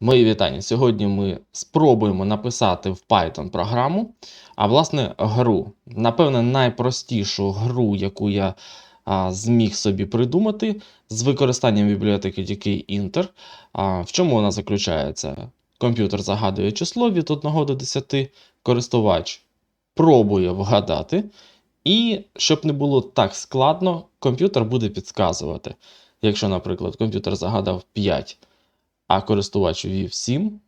Мої вітання. Сьогодні ми спробуємо написати в Python програму, а власне гру. Напевне, найпростішу гру, яку я а, зміг собі придумати з використанням бібліотеки DK-Inter. А, в чому вона заключається? Комп'ютер загадує число від 1 до 10, користувач пробує вгадати. І щоб не було так складно, комп'ютер буде підказувати. Якщо, наприклад, комп'ютер загадав 5, а користувач ввів 7,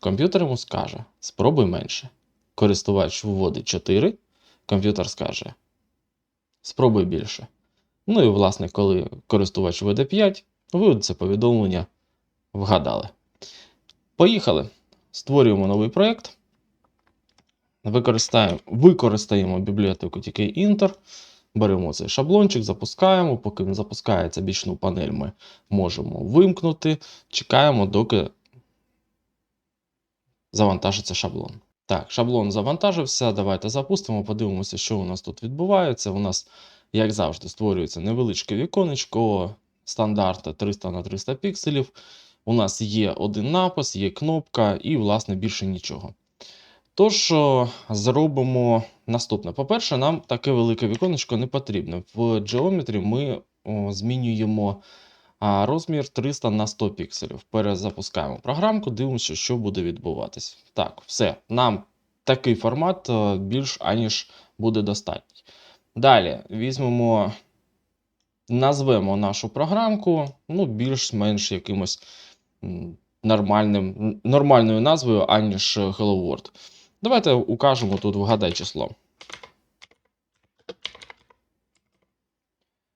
комп'ютер йому скаже: спробуй менше. Користувач вводить 4, комп'ютер скаже: спробуй більше. Ну і, власне, коли користувач введе 5, виводиться повідомлення вгадали. Поїхали. Створюємо новий проєкт. Використаємо, використаємо бібліотеку TK-Inter. Беремо цей шаблончик, запускаємо. Поки він запускається, бічну панель ми можемо вимкнути. Чекаємо, доки завантажиться шаблон. Так, шаблон завантажився. Давайте запустимо, подивимося, що у нас тут відбувається. У нас, як завжди, створюється невеличке віконечко стандарта 300 на 300 пікселів. У нас є один напис, є кнопка і, власне, більше нічого. Тож, зробимо наступне. По-перше, нам таке велике віконечко не потрібно. В Geometry ми змінюємо розмір 300 на 100 пікселів. Перезапускаємо програмку, дивимося, що буде відбуватись. Так, все. Нам такий формат е, більш аніж буде достатній. Далі візьмемо, назвемо нашу програмку, ну, більш-менш якимось нормальним, нормальною назвою, аніж Hello World. Давайте укажемо тут вгадай число.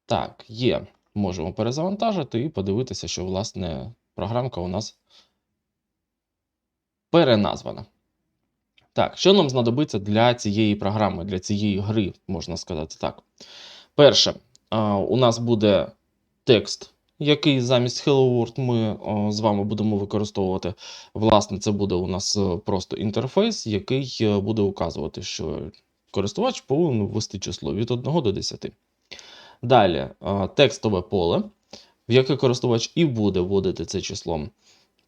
Так, є. Можемо перезавантажити і подивитися, що, власне, програмка у нас переназвана. Так, що нам знадобиться для цієї програми, для цієї гри, можна сказати так. Перше, у нас буде текст, який замість Hello World ми о, з вами будемо використовувати. Власне, це буде у нас е, просто інтерфейс, який е, буде указувати, що користувач повинен ввести число від 1 до 10. Далі е, текстове поле, в яке користувач і буде вводити це число.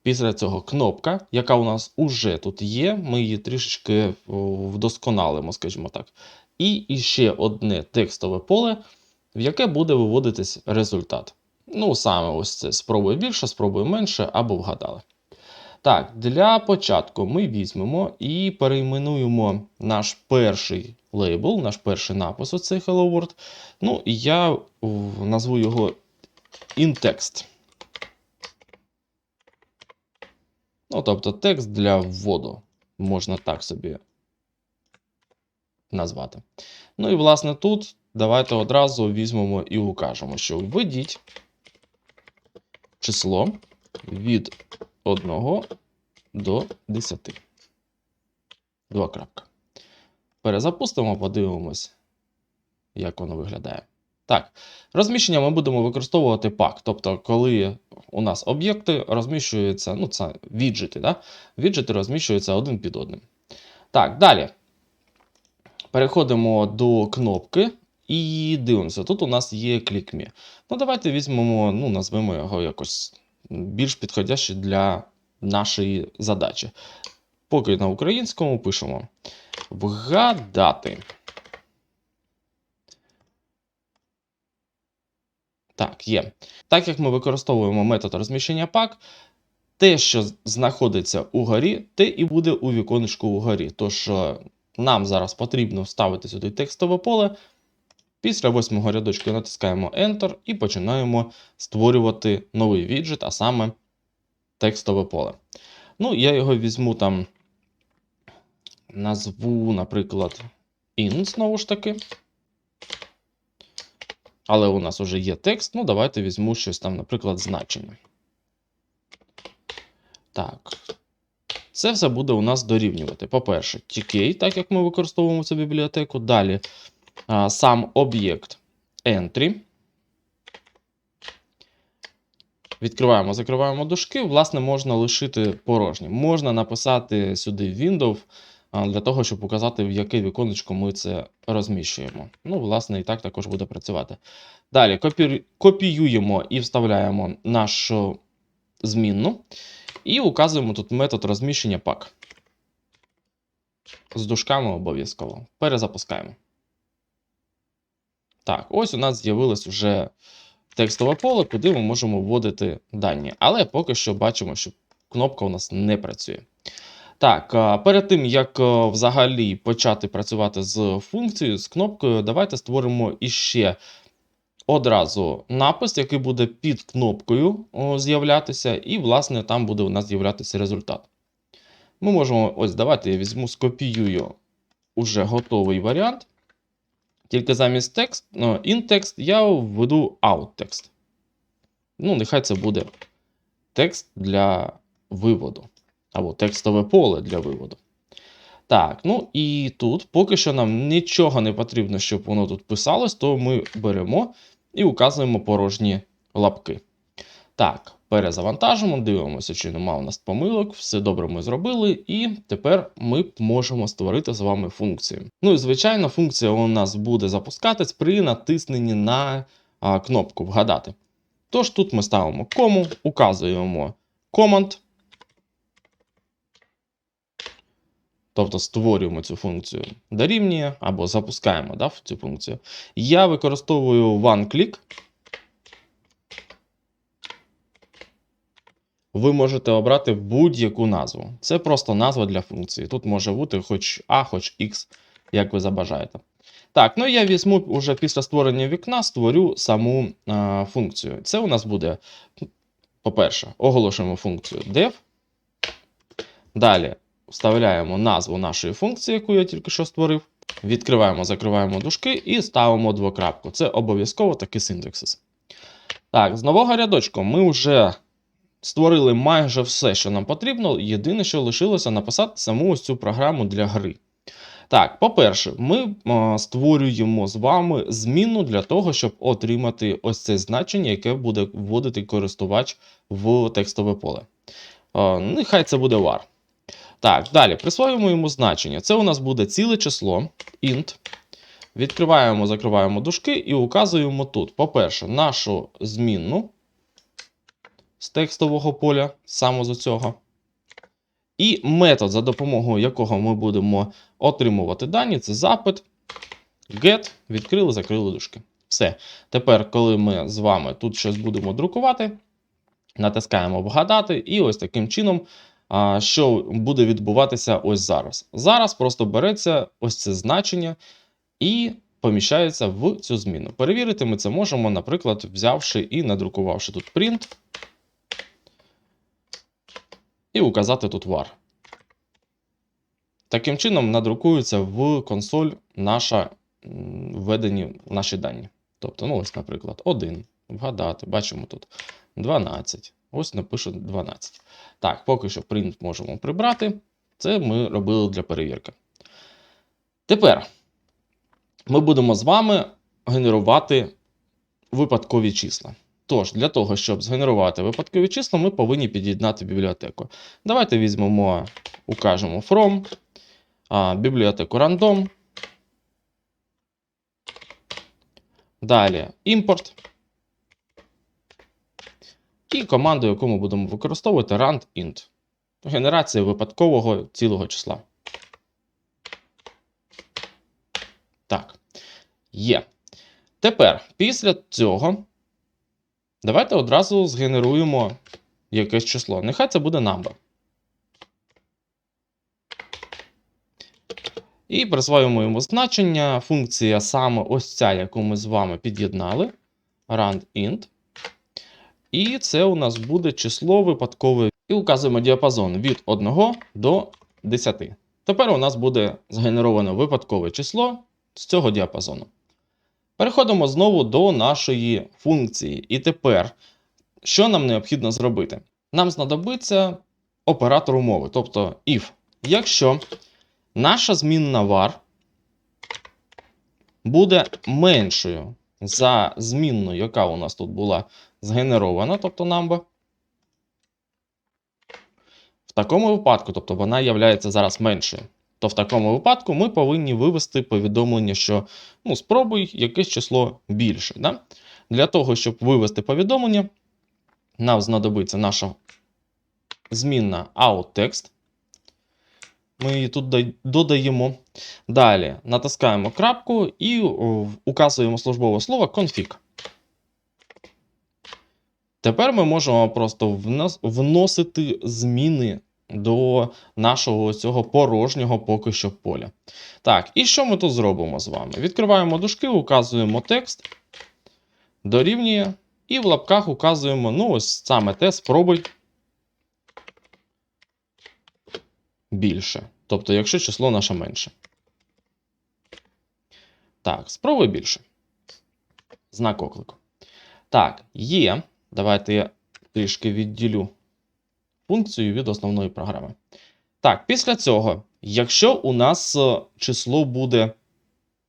Після цього кнопка, яка у нас уже тут є, ми її трішечки вдосконалимо, скажімо так. І іще одне текстове поле, в яке буде виводитись результат. Ну, саме ось це спробуй більше, спробуй менше або вгадали. Так, для початку ми візьмемо і перейменуємо наш перший лейбл, наш перший напис, оцей Hello World. Ну, і я назву його InText. Ну, тобто текст для вводу. Можна так собі назвати. Ну і, власне, тут давайте одразу візьмемо і укажемо, що введіть число від 1 до 10. Два крапка. Перезапустимо, подивимось, як воно виглядає. Так, розміщення ми будемо використовувати пак. Тобто, коли у нас об'єкти розміщуються, ну, це віджити, да? віджити розміщуються один під одним. Так, далі. Переходимо до кнопки і дивимося. Тут у нас є ClickMe. Ну, давайте візьмемо, ну, назвемо його якось більш підходяще для нашої задачі. Поки на українському пишемо вгадати. Так, є. Так як ми використовуємо метод розміщення пак, те, що знаходиться угорі, те і буде у віконечку угорі. Тож е, нам зараз потрібно вставити сюди текстове поле. Після восьмого рядочку натискаємо Enter і починаємо створювати новий віджит, а саме текстове поле. Ну, я його візьму там, назву, наприклад, int, знову ж таки. Але у нас вже є текст. Ну, давайте візьму щось там, наприклад, значення. Так. Це все буде у нас дорівнювати. По-перше, TK, так як ми використовуємо цю бібліотеку. Далі сам об'єкт entry. Відкриваємо, закриваємо дужки. Власне, можна лишити порожнім. Можна написати сюди window а, для того, щоб показати, в яке віконечко ми це розміщуємо. Ну, власне, і так також буде працювати. Далі копі... копіюємо і вставляємо нашу змінну. І указуємо тут метод розміщення пак. З дужками обов'язково. Перезапускаємо. Так, ось у нас з'явилось вже текстове поле, куди ми можемо вводити дані. Але поки що бачимо, що кнопка у нас не працює. Так, перед тим як взагалі почати працювати з функцією, з кнопкою, давайте створимо іще одразу напис, який буде під кнопкою з'являтися, і, власне, там буде у нас з'являтися результат. Ми можемо, ось, давайте я візьму, скопіюю уже готовий варіант. Тільки замість текст, ну, text я введу out text. Ну, нехай це буде текст для виводу. Або текстове поле для виводу. Так, ну і тут, поки що нам нічого не потрібно, щоб воно тут писалось, то ми беремо і указуємо порожні лапки. Так, перезавантажимо, дивимося, чи нема у нас помилок, все добре ми зробили, і тепер ми можемо створити з вами функцію. Ну і звичайно, функція у нас буде запускатись при натисненні на а, кнопку Вгадати. Тож тут ми ставимо кому, указуємо команд. Тобто створюємо цю функцію дорівнює або запускаємо да, цю функцію. Я використовую OneClick. Ви можете обрати будь-яку назву. Це просто назва для функції. Тут може бути хоч А, хоч X, як ви забажаєте. Так, ну я візьму вже після створення вікна, створю саму а, функцію. Це у нас буде, по-перше, оголошуємо функцію def. Далі вставляємо назву нашої функції, яку я тільки що створив. Відкриваємо, закриваємо дужки і ставимо двокрапку. Це обов'язково такий синтаксис. Так, з нового рядочку ми вже створили майже все, що нам потрібно. Єдине, що лишилося написати саму ось цю програму для гри. Так, по-перше, ми е, створюємо з вами зміну для того, щоб отримати ось це значення, яке буде вводити користувач в текстове поле. Е, нехай це буде var. Так, далі присвоюємо йому значення. Це у нас буде ціле число, int. Відкриваємо, закриваємо дужки і указуємо тут, по-перше, нашу змінну з текстового поля, саме з цього. І метод, за допомогою якого ми будемо отримувати дані, це запит get, відкрили, закрили дужки. Все. Тепер, коли ми з вами тут щось будемо друкувати, натискаємо вгадати, і ось таким чином що буде відбуватися ось зараз. Зараз просто береться ось це значення і поміщається в цю зміну. Перевірити ми це можемо, наприклад, взявши і надрукувавши тут print, і указати тут var. Таким чином надрукується в консоль наша введені наші дані. Тобто, ну ось, наприклад, 1. Вгадати, бачимо тут 12. Ось напишу 12. Так, поки що print можемо прибрати. Це ми робили для перевірки. Тепер ми будемо з вами генерувати випадкові числа. Тож, для того, щоб згенерувати випадкові числа, ми повинні під'єднати бібліотеку. Давайте візьмемо, укажемо from, а, бібліотеку random. Далі імпорт. І команду, яку ми будемо використовувати, rand.int. Генерація випадкового цілого числа. Так. Є. Тепер, після цього, давайте одразу згенеруємо якесь число. Нехай це буде number. І присвоюємо йому значення. Функція саме ось ця, яку ми з вами під'єднали. rand.int. І це у нас буде число випадкове. І указуємо діапазон від 1 до 10. Тепер у нас буде згенеровано випадкове число з цього діапазону. Переходимо знову до нашої функції. І тепер, що нам необхідно зробити? Нам знадобиться оператор умови, тобто if. Якщо наша змінна var буде меншою за змінну, яка у нас тут була згенерована, тобто number, в такому випадку, тобто вона є зараз меншою, то в такому випадку ми повинні вивести повідомлення, що ну, спробуй якесь число більше. Да? Для того, щоб вивести повідомлення, нам знадобиться наша змінна outText. Ми її тут додаємо. Далі натискаємо крапку і о, указуємо службове слово config. Тепер ми можемо просто вносити зміни до нашого цього порожнього поки що поля. Так, і що ми тут зробимо з вами? Відкриваємо дужки, указуємо текст, дорівнює, і в лапках указуємо, ну, ось саме те, спробуй більше. Тобто, якщо число наше менше. Так, спробуй більше. Знак оклику. Так, є. Давайте я трішки відділю функцію від основної програми. Так, після цього, якщо у нас е, число буде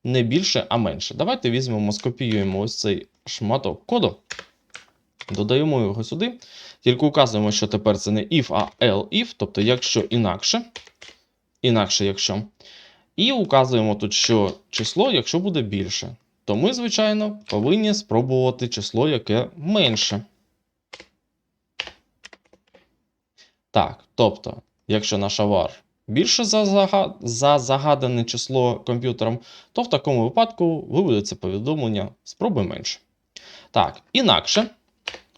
не більше, а менше, давайте візьмемо, скопіюємо ось цей шматок коду, додаємо його сюди. Тільки указуємо, що тепер це не if, а elif, тобто якщо інакше. Інакше, якщо. І указуємо тут, що число, якщо буде більше, то ми, звичайно, повинні спробувати число, яке менше. Так, тобто, якщо наша var більше за, за загадане число комп'ютером, то в такому випадку виведеться повідомлення спробуй менше. Так, інакше.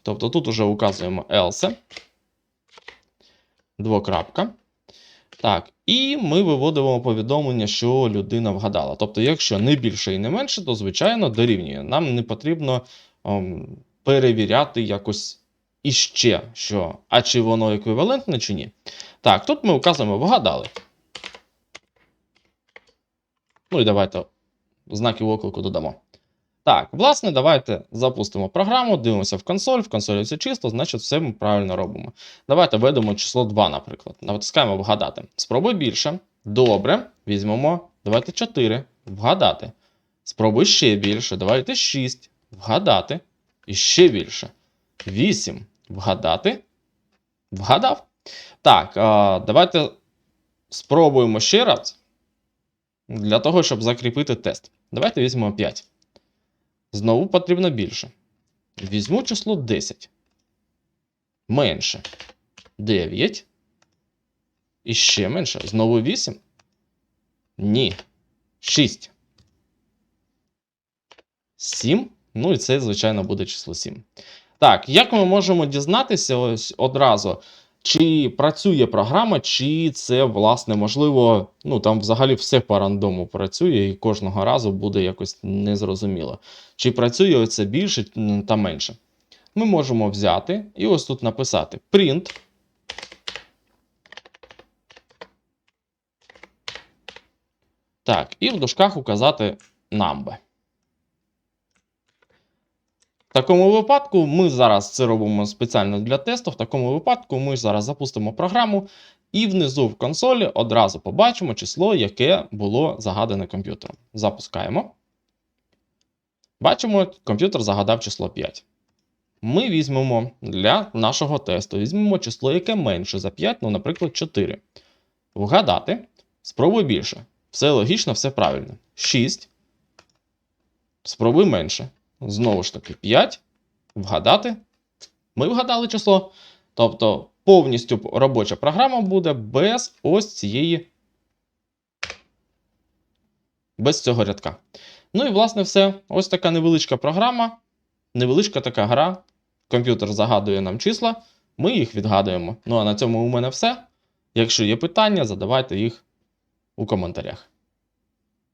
Тобто тут уже указуємо else. Двокрапка. Так, і ми виводимо повідомлення, що людина вгадала. Тобто, якщо не більше і не менше, то звичайно дорівнює. Нам не потрібно ем, перевіряти якось іще, що а чи воно еквівалентне, чи ні. Так, тут ми указуємо вгадали. Ну і давайте знаків оклику додамо. Так, власне, давайте запустимо програму, дивимося в консоль. В консолі все чисто, значить, все ми правильно робимо. Давайте введемо число 2, наприклад. Натискаємо вгадати. Спробуй більше. Добре. Візьмемо. Давайте 4. Вгадати. Спробуй ще більше. Давайте 6. Вгадати. І ще більше. 8. Вгадати. Вгадав. Так, давайте спробуємо ще раз. Для того, щоб закріпити тест. Давайте візьмемо 5. Знову потрібно більше. Візьму число 10. Менше. 9. І ще менше. Знову 8. Ні. 6. 7. Ну і це, звичайно, буде число 7. Так, як ми можемо дізнатися ось одразу, чи працює програма, чи це, власне, можливо, ну там взагалі все по рандому працює, і кожного разу буде якось незрозуміло. Чи працює це більше та менше. Ми можемо взяти і ось тут написати print. Так, і в дужках указати number. В такому випадку ми зараз це робимо спеціально для тесту. В такому випадку ми зараз запустимо програму, і внизу в консолі одразу побачимо число, яке було загадане комп'ютером. Запускаємо. Бачимо, комп'ютер загадав число 5. Ми візьмемо для нашого тесту візьмемо число, яке менше за 5, ну, наприклад, 4. Вгадати. Спробуй більше. Все логічно, все правильно. 6. Спробуй менше. Знову ж таки, 5. Вгадати. Ми вгадали число. Тобто повністю робоча програма буде без ось цієї. Без цього рядка. Ну і власне все. Ось така невеличка програма, невеличка така гра. Комп'ютер загадує нам числа, ми їх відгадуємо. Ну а на цьому у мене все. Якщо є питання, задавайте їх у коментарях.